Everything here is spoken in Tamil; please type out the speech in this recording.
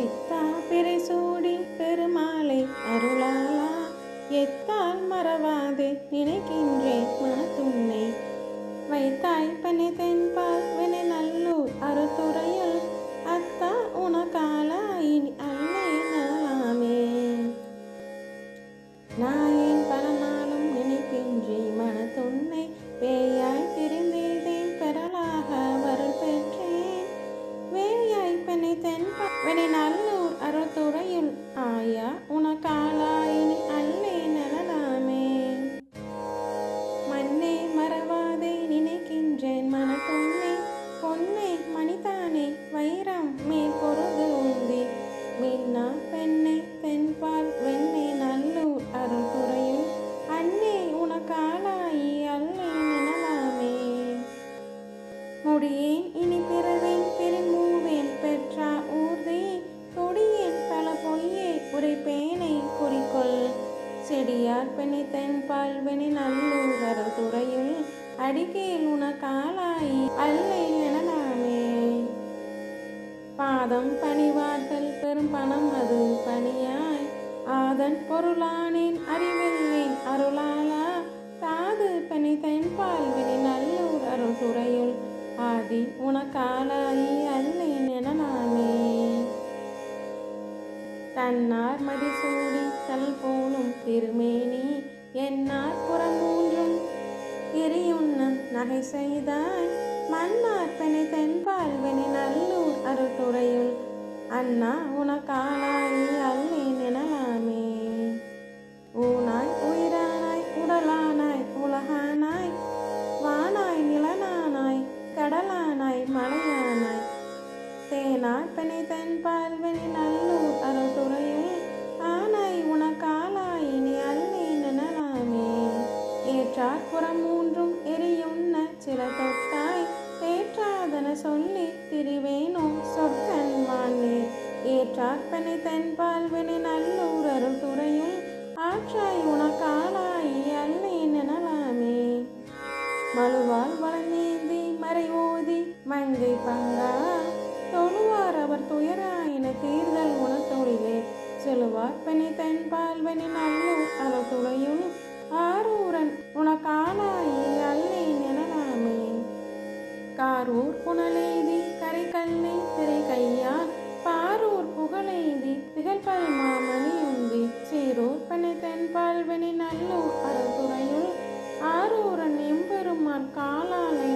பித்தா சூடி பெருமாளை அருளாளா. எத்தால் மறவாதே நினைக்கின்றேன் மனத்துன்னை. வைத்தாய் பனி தென்பால் வினை நல்லூர் அறுத்துறையில் una cama. செடியார் பெண்ணை தென்பால் வெனி நல்லூர் துறையுள் அடிக்கேல் உனக்காலாயி அல்லை எனலாமே. பாதம் பணிவார்கள் பெரும் பணம் அது பணியாய். ஆதன் பொருளானேன் அறிவில்லேன் அருளாலா. தாது பணி தென்பால் வினி நல்லூர் அருள் துறையுள் ஆதி உனக்காலாயி அல்லை எனலாமே. தன்னார் மதிசூடி தல் பூணும் திருமேனி என்னார் புறமூன்றும் எரியுண்ண நகை செய்தாய் மன்னார் பெணை தென்பால் நல்லூர் அருத்துறையுள் அண்ணா உனக்கான மூன்றும் எரியுண்ண சில தொட்டாய் ஏற்றாதன சொல்லி திரிவேனோ சொற்கன் ஏற்றாற்பனை ஏற்றார் நல்லூர் அருள் துறையும் ஆற்றாய் உனக்காலாயி அல்லை நினலாமே. மழுவால் வளநேந்தி மறை ஓதி மங்கை பங்கா. தொழுவார் அவர் துயராயின தீர்தல் உணத்தொழிலே செலுவார் பெண்ணை தென்பால் வெனி நல்லூர் துறையும் ஆரூரன் உனக்காலாயி அல்லை நினலாமே காரூர் புனலெய்தி கரை கல்லை திரை கையால் பாரூர் புகழெய்தி திகழ்பல் மாமணியுந்தி. சீரூர் பனை தென்பால்வெனி நல்லூர் அறத்துறையுள் ஆரூரன் எம்பெருமான் காலாலை